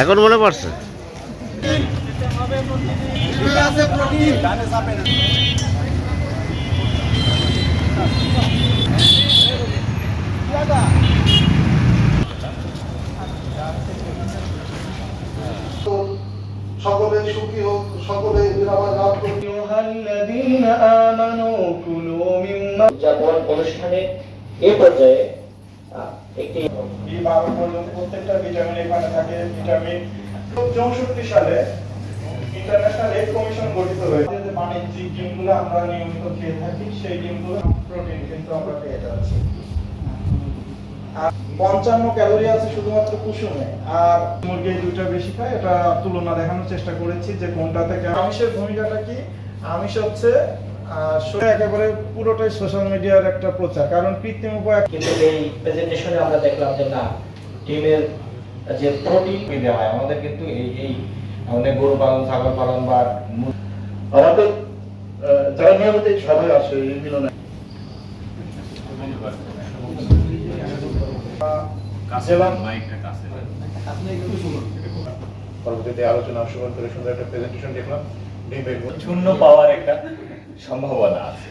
এখন মনে পড়ছে? সকলে সুখী হোক সকলে উদযাপন অনুষ্ঠানে এ পর্যায়ে একটি প্রত্যেকটা ভিটামিন এখানে থাকে ভিটামিন চৌষট্টি সালে ইন্টারন্যাশনাল এগ কমিশন গঠিত হয়েছে। বাণিজ্যিক ডিমগুলো আমরা নিয়মিত খেয়ে থাকি, সেই ডিমগুলো প্রোটিন কিন্তু আমরা পেয়ে যাচ্ছি। পঞ্চান্ন ক্যালোরি আছে শুধুমাত্র কুসুমে, আর মুরগি দুইটা বেশি খায়, এটা তুলনা দেখানোর চেষ্টা করেছি যে কোনটাতে কেমন- আমিষের ভূমিকাটা কি। আমিষ হচ্ছে একেবারে পুরোটাই সোশ্যাল মিডিয়ার একটা প্রচার। কারণ কৃত্রিম উপায় কিন্তু এই প্রেজেন্টেশনে আমরা দেখলাম যে না ডিমের যে প্রোটিন দেওয়া হয় আমাদের কিন্তু এই এই আমাদের গরু পালন ছাগল পালন বা আমাদের যারা নিয়মিত সভায় আসে এই মিলনে পরবর্তীতে আলোচনা অংশগ্রহণ করে সুন্দর একটা প্রেজেন্টেশন দেখলাম। শূন্য পাওয়ার একটা সম্ভাবনা আছে।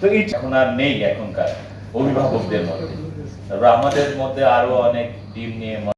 তো এই এখন আর নেই এখনকার অভিভাবকদের মধ্যে। আমাদের মধ্যে আরও অনেক ডিম নিয়ে